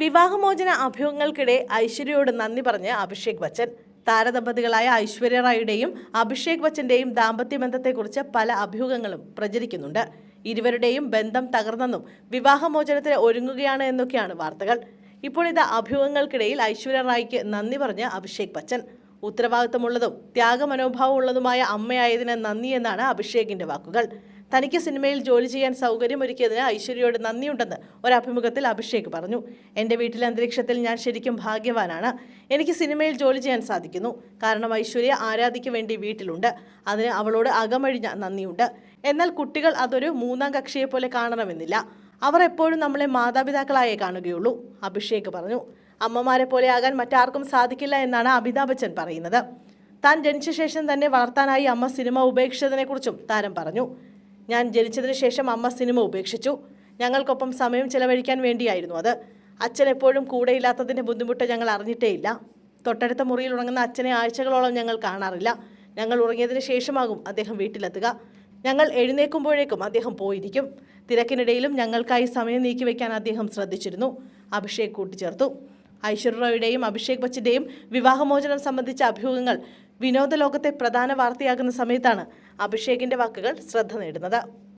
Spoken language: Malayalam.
വിവാഹമോചന അഭ്യൂഹങ്ങൾക്കിടെ ഐശ്വര്യയോട് നന്ദി പറഞ്ഞ് അഭിഷേക് ബച്ചൻ. താരദമ്പതികളായ ഐശ്വര്യ റായിയുടെയും അഭിഷേക് ബച്ചന്റെയും ദാമ്പത്യ ബന്ധത്തെക്കുറിച്ച് പല അഭ്യൂഹങ്ങളും പ്രചരിക്കുന്നുണ്ട്. ഇരുവരുടെയും ബന്ധം തകർന്നെന്നും വിവാഹമോചനത്തിന് ഒരുങ്ങുകയാണ് എന്നൊക്കെയാണ് വാർത്തകൾ. ഇപ്പോൾ ഇത് അഭ്യൂഹങ്ങൾക്കിടയിൽ ഐശ്വര്യ റായിക്ക് നന്ദി പറഞ്ഞ് അഭിഷേക് ബച്ചൻ. ഉത്തരവാദിത്തമുള്ളതും ത്യാഗമനോഭാവമുള്ളതുമായ അമ്മയായതിന് നന്ദി എന്നാണ് അഭിഷേകിന്റെ വാക്കുകൾ. തനിക്ക് സിനിമയിൽ ജോലി ചെയ്യാൻ സൗകര്യമൊരുക്കിയതിന് ഐശ്വര്യയോട് നന്ദിയുണ്ടെന്ന് ഒരഭിമുഖത്തിൽ അഭിഷേക് പറഞ്ഞു. എന്റെ വീട്ടിലെ അന്തരീക്ഷത്തിൽ ഞാൻ ശരിക്കും ഭാഗ്യവാനാണ്. എനിക്ക് സിനിമയിൽ ജോലി ചെയ്യാൻ സാധിക്കുന്നു. കാരണം ഐശ്വര്യ ആരാധിക്ക് വേണ്ടി വീട്ടിലുണ്ട്. അതിന് അവളോട് അകമഴിഞ്ഞ നന്ദിയുണ്ട്. എന്നാൽ കുട്ടികൾ അതൊരു മൂന്നാം കക്ഷിയെ പോലെ കാണണമെന്നില്ല. അവർ എപ്പോഴും നമ്മളെ മാതാപിതാക്കളായേ കാണുകയുള്ളൂ അഭിഷേക് പറഞ്ഞു. അമ്മമാരെ പോലെ ആകാൻ മറ്റാർക്കും സാധിക്കില്ല എന്നാണ് അമിതാഭ് ബച്ചൻ പറയുന്നത്. താൻ ജനിച്ച ശേഷം തന്നെ വളർത്താനായി അമ്മ സിനിമ ഉപേക്ഷിച്ചതിനെക്കുറിച്ചും താരം പറഞ്ഞു. ഞാൻ ജനിച്ചതിന് ശേഷം അമ്മ സിനിമ ഉപേക്ഷിച്ചു. ഞങ്ങൾക്കൊപ്പം സമയം ചെലവഴിക്കാൻ വേണ്ടിയായിരുന്നു അത്. അച്ഛൻ എപ്പോഴും കൂടെയില്ലാത്തതിന്റെ ബുദ്ധിമുട്ട് ഞങ്ങൾ അറിഞ്ഞിട്ടേയില്ല. തൊട്ടടുത്ത മുറിയിൽ ഉറങ്ങുന്ന അച്ഛനെ ആഴ്ചകളോളം ഞങ്ങൾ കാണാറില്ല. ഞങ്ങൾ ഉറങ്ങിയതിന് ശേഷമാകും അദ്ദേഹം വീട്ടിലെത്തുക. ഞങ്ങൾ എഴുന്നേൽക്കുമ്പോഴേക്കും അദ്ദേഹം പോയിരിക്കും. തിരക്കിനിടയിലും ഞങ്ങൾക്കായി സമയം നീക്കിവെക്കാൻ അദ്ദേഹം ശ്രദ്ധിച്ചിരുന്നു. അഭിഷേക് കൂട്ടിച്ചേർത്തു. ഐശ്വര്യയുടെയും അഭിഷേക് ബച്ചന്റെയും വിവാഹമോചനം സംബന്ധിച്ച അഭ്യൂഹങ്ങൾ വിനോദ ലോകത്തെ പ്രധാന വാർത്തയാകുന്ന സമയത്താണ് അഭിഷേകിന്റെ വാക്കുകൾ ശ്രദ്ധ നേടുന്നത്.